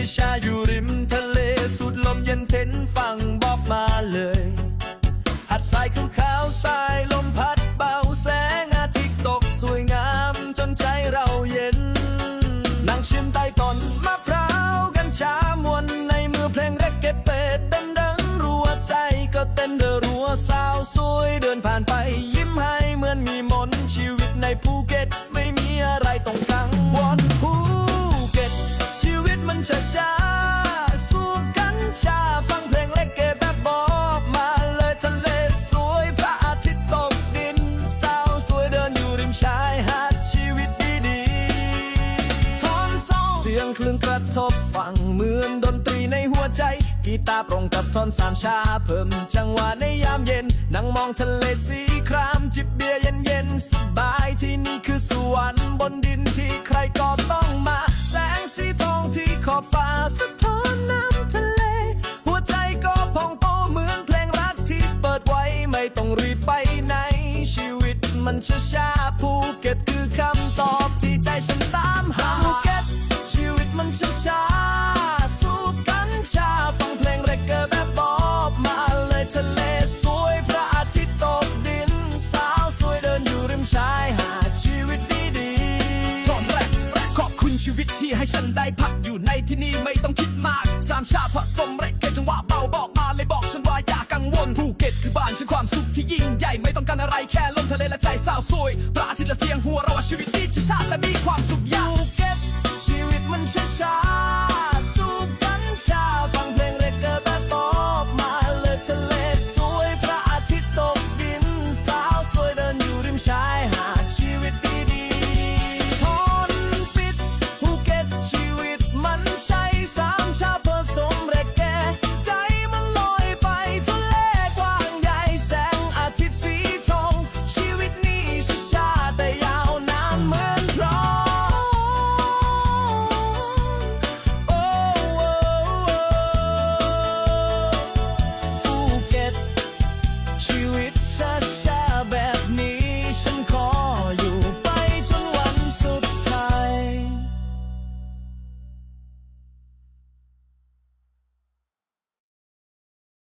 ชิชาอยู่ริมทะเลสุดลมเย็นเทนฝั่งบอกมาเลยหัดทรายขาวๆสายลมพัดเบาแสงอาทิตย์ตกสวยงามจนใจเราเย็น นั่งชิมใต้ต้นมะพร้าวกัญชามวนในมือเพลงเรกเก็ตเป็ดเต้นดังรัวใจก็เต้นเดรัวสาวสวยเดินผ่านไปยิ้มให้เหมือนมีมนชีวิตในภูเก็ตไม่มี ช้าชาๆสูบกัญชาฟังเพลงเล็กเกแบบบอกมาเลยทะเลสวยพระอาทิตย์ตกดินสาวสวยเดินอยู่ริมชายหาดชีวิตดีๆทอนโซเสียงคลื่นกระทบฟังเหมือนดนตรีในหัวใจกีตาร์ตรงกับท่อนสามชาเพิ่มจังหวะในยามเย็น นั่งมองทะเลสีครามจิบเบียร์เย็นๆสบายที่นี่คือสวรรค์บนดิน มันช้าช้าๆภูเก็ตคือคำตอบที่ใจฉันตามหาภูเก็ตชีวิตมันช้าช้าๆสูบกัญชาฟังเพลงเรกเกอร์แบบบอบมาเลยทะเลสวยพระอาทิตย์ตกดิน สาวสวยเดินอยู่ริมชายหาดชีวิตดีๆตอนแรกขอบคุณชีวิตที่ให้ฉันได้พักอยู่ในที่นี่ไม่ต้องคิดมากสามชาติผสมเรกเกตจังหวะเบาบอกมาเลยบอกฉันว่าอย่ากังวลภูเก็ตคือบ้านฉันความสุขที่ยิ่งใหญ่ไม่ต้องการอะไรแค่าวสวยพระอาทิตย์ละเสียงหัวเราว่าชีวิตดีชาติและมีความสุขยา